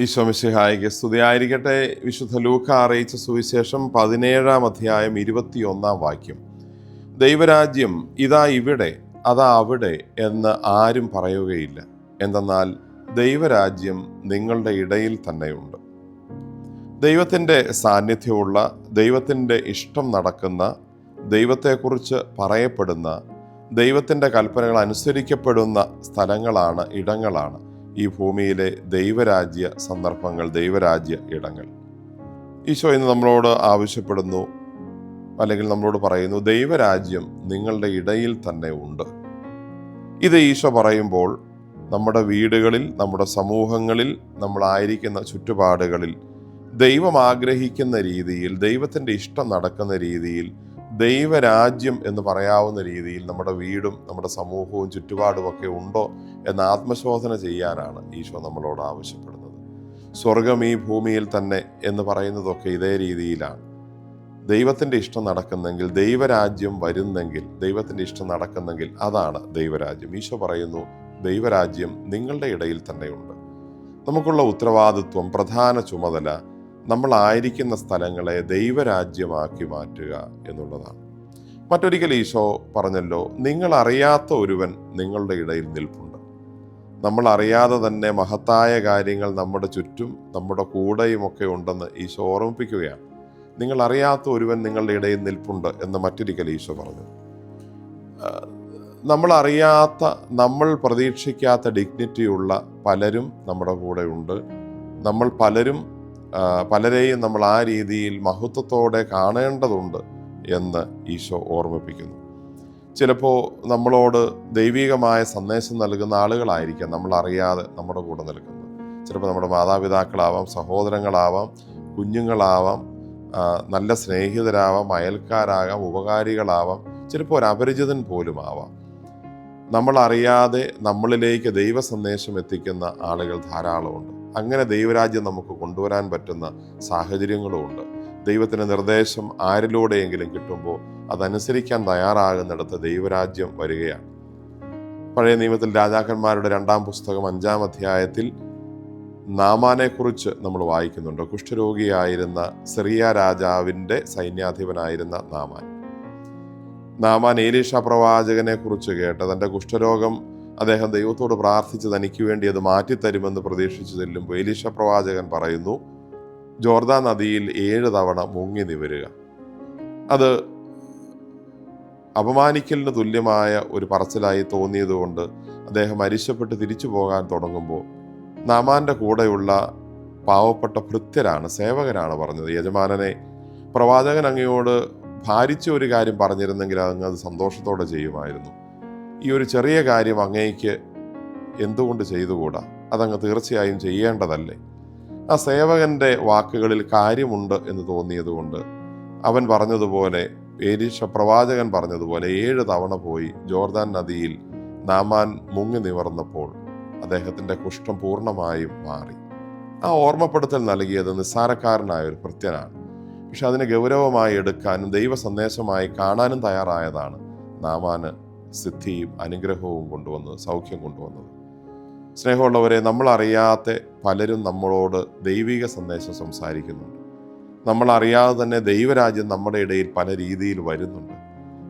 ഈശോമിശിഹായിക്ക് സ്തുതിയായിരിക്കട്ടെ. വിശുദ്ധ ലൂക്ക അറിയിച്ച സുവിശേഷം പതിനേഴാം അധ്യായം ഇരുപത്തിയൊന്നാം വാക്യം. ദൈവരാജ്യം ഇതാ ഇവിടെ അതാ അവിടെ എന്ന് ആരും പറയുകയില്ല. എന്തെന്നാൽ ദൈവരാജ്യം നിങ്ങളുടെ ഇടയിൽ തന്നെയുണ്ട്. ദൈവത്തിന്റെ സാന്നിധ്യമുള്ള ദൈവത്തിന്റെ ഇഷ്ടം നടക്കുന്ന ദൈവത്തെക്കുറിച്ച് പറയപ്പെടുന്ന ദൈവത്തിന്റെ കൽപ്പനകൾ അനുസരിക്കപ്പെടുന്ന സ്ഥലങ്ങളാണ് ഇടങ്ങളാണ്. ഈ ഭൂമിയിലെ ദൈവരാജ്യ സന്ദർഭങ്ങൾ ദൈവരാജ്യ ഇടങ്ങൾ. ഈശോ ഇന്ന് നമ്മളോട് ആവശ്യപ്പെടുന്നു അല്ലെങ്കിൽ നമ്മളോട് പറയുന്നു ദൈവരാജ്യം നിങ്ങളുടെ ഇടയിൽ തന്നെ ഉണ്ട്. ഇത് ഈശോ പറയുമ്പോൾ നമ്മുടെ വീടുകളിൽ നമ്മുടെ സമൂഹങ്ങളിൽ നമ്മളായിരിക്കുന്ന ചുറ്റുപാടുകളിൽ ദൈവം ആഗ്രഹിക്കുന്ന രീതിയിൽ ദൈവത്തിന്റെ ഇഷ്ടം നടക്കുന്ന രീതിയിൽ ദൈവരാജ്യം എന്ന് പറയാവുന്ന രീതിയിൽ നമ്മുടെ വീടും നമ്മുടെ സമൂഹവും ചുറ്റുപാടും ഒക്കെ ഉണ്ടോ എന്ന് ആത്മശോധന ചെയ്യാനാണ് ഈശോ നമ്മളോട് ആവശ്യപ്പെടുന്നത്. സ്വർഗം ഈ ഭൂമിയിൽ തന്നെ എന്ന് പറയുന്നതൊക്കെ ഇതേ രീതിയിലാണ്. ദൈവത്തിന്റെ ഇഷ്ടം നടക്കുന്നെങ്കിൽ ദൈവരാജ്യം വരുന്നെങ്കിൽ ദൈവത്തിന്റെ ഇഷ്ടം നടക്കുന്നെങ്കിൽ അതാണ് ദൈവരാജ്യം. ഈശോ പറയുന്നു ദൈവരാജ്യം നിങ്ങളുടെ ഇടയിൽ തന്നെയുണ്ട് നമുക്കുള്ള ഉത്തരവാദിത്വം പ്രധാന ചുമതല നമ്മളായിരിക്കുന്ന സ്ഥലങ്ങളെ ദൈവരാജ്യമാക്കി മാറ്റുക എന്നുള്ളതാണ്. മറ്റൊരിക്കൽ ഈശോ പറഞ്ഞല്ലോ നിങ്ങൾ അറിയാത്ത ഒരുവൻ നിങ്ങളുടെ ഇടയിൽ നിൽപ്പുണ്ട്. നമ്മൾ അറിയാതെ തന്നെ മഹത്തായ കാര്യങ്ങൾ നമ്മുടെ ചുറ്റും നമ്മുടെ കൂടെയുമൊക്കെ ഉണ്ടെന്ന് ഈശോ ഓർമ്മിപ്പിക്കുകയാണ്. നിങ്ങൾ അറിയാത്ത ഒരുവൻ നിങ്ങളുടെ ഇടയിൽ നിൽപ്പുണ്ട് എന്ന് മറ്റൊരിക്കൽ ഈശോ പറഞ്ഞു. നമ്മൾ അറിയാത്ത നമ്മൾ പ്രതീക്ഷിക്കാത്ത ഡിഗ്നിറ്റിയുള്ള പലരും നമ്മുടെ കൂടെ ഉണ്ട്. നമ്മൾ പലരും പലരെയും നമ്മൾ ആ രീതിയിൽ മഹത്വത്തോടെ കാണേണ്ടതുണ്ട് എന്ന് ഈശോ ഓർമ്മിപ്പിക്കുന്നു. ചിലപ്പോൾ നമ്മളോട് ദൈവികമായ സന്ദേശം നൽകുന്ന ആളുകളായിരിക്കാം നമ്മൾ അറിയാതെ നമ്മുടെ കൂടെ നിൽക്കുന്നത്. ചിലപ്പോൾ നമ്മുടെ മാതാപിതാക്കളാവാം സഹോദരങ്ങളാവാം കുഞ്ഞുങ്ങളാവാം നല്ല സ്നേഹിതരാവാം അയൽക്കാരാകാം ഉപകാരികളാവാം ചിലപ്പോൾ ഒരു അപരിചിതൻ പോലും ആവാം നമ്മൾ അറിയാതെ നമ്മളിലേക്ക് ദൈവ സന്ദേശം എത്തിക്കുന്ന ആളുകൾ ധാരാളമുണ്ട്. അങ്ങനെ ദൈവരാജ്യം നമുക്ക് കൊണ്ടുവരാൻ പറ്റുന്ന സാഹചര്യങ്ങളുമുണ്ട് ദൈവത്തിന്റെ നിർദ്ദേശം ആരിലൂടെയെങ്കിലും കിട്ടുമ്പോൾ അതനുസരിക്കാൻ തയ്യാറാകുന്നിടത്ത് ദൈവരാജ്യം വരികയാണ്. പഴയ നിയമത്തിൽ രാജാക്കന്മാരുടെ രണ്ടാം പുസ്തകം അഞ്ചാം അധ്യായത്തിൽ നാമാനെക്കുറിച്ച് നമ്മൾ വായിക്കുന്നുണ്ട്. കുഷ്ഠരോഗിയായിരുന്ന സിറിയ രാജാവിന്റെ സൈന്യാധിപനായിരുന്ന നാമാൻ. നാമാൻ ഏലീഷ പ്രവാചകനെ കുറിച്ച് കേട്ട് തന്റെ കുഷ്ഠരോഗം അദ്ദേഹം ദൈവത്തോട് പ്രാർത്ഥിച്ച് തനിക്ക് വേണ്ടി അത് മാറ്റിത്തരുമെന്ന് പ്രതീക്ഷിച്ചു ചെല്ലുമ്പോൾ ഏലീഷ പ്രവാചകൻ പറയുന്നു ജോർദാ നദിയിൽ ഏഴ് തവണ മുങ്ങി നിവരുക. അത് അപമാനിക്കലിന് തുല്യമായ ഒരു പറച്ചിലായി തോന്നിയതുകൊണ്ട് അദ്ദേഹം അരിശപ്പെട്ട് തിരിച്ചു പോകാൻ തുടങ്ങുമ്പോൾ നാമാന്റെ കൂടെയുള്ള പാവപ്പെട്ട ഭൃത്യരാണ് സേവകരാണ് പറഞ്ഞത്. യജമാനനെ പ്രവാചകൻ അങ്ങയോട് ഭാരിച്ച ഒരു കാര്യം പറഞ്ഞിരുന്നെങ്കിൽ അങ്ങ് അത് സന്തോഷത്തോടെ ചെയ്യുമായിരുന്നു. ഈ ഒരു ചെറിയ കാര്യം അങ്ങേക്ക് എന്തുകൊണ്ട് ചെയ്തുകൂടാ? അതങ്ങ് തീർച്ചയായും ചെയ്യേണ്ടതല്ലേ? ആ സേവകന്റെ വാക്കുകളിൽ കാര്യമുണ്ട് എന്ന് തോന്നിയതുകൊണ്ട് അവൻ പറഞ്ഞതുപോലെ ഏലീഷ പ്രവാചകൻ പറഞ്ഞതുപോലെ ഏഴ് തവണ പോയി ജോർദാൻ നദിയിൽ നാമാൻ മുങ്ങി നിവർന്നപ്പോൾ അദ്ദേഹത്തിന്റെ കുഷ്ഠം പൂർണമായും മാറി. ആ ഓർമ്മപ്പെടുത്തൽ നൽകിയത് നിസ്സാരക്കാരനായ ഒരു കൃത്യനാണ് പക്ഷെ അതിനെ ഗൗരവമായി എടുക്കാനും ദൈവ സന്ദേശമായി കാണാനും തയ്യാറായതാണ് നാമാന് സിദ്ധിയും അനുഗ്രഹവും കൊണ്ടുവന്നത് സൗഖ്യം കൊണ്ടുവന്നത്. സ്നേഹമുള്ളവരെ നമ്മളറിയാത്ത പലരും നമ്മളോട് ദൈവിക സന്ദേശം സംസാരിക്കുന്നുണ്ട്. നമ്മളറിയാതെ തന്നെ ദൈവരാജ്യം നമ്മുടെ ഇടയിൽ പല രീതിയിൽ വരുന്നുണ്ട്.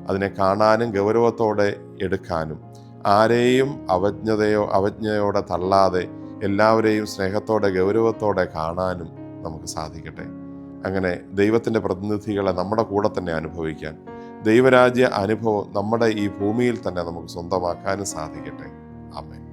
അതിനെ കാണാനും ഗൗരവത്തോടെ എടുക്കാനും ആരെയും അവജ്ഞതയോ അവജ്ഞയോടെ തള്ളാതെ എല്ലാവരെയും സ്നേഹത്തോടെ ഗൗരവത്തോടെ കാണാനും നമുക്ക് സാധിക്കട്ടെ. അങ്ങനെ ദൈവത്തിന്റെ പ്രതിനിധികളെ നമ്മുടെ കൂടെ തന്നെ അനുഭവിക്കാൻ ദൈവരാജ്യ അനുഭവം നമ്മുടെ ഈ ഭൂമിയിൽ തന്നെ നമുക്ക് സ്വന്തമാക്കാനും സാധിക്കട്ടെ. അമ്മേ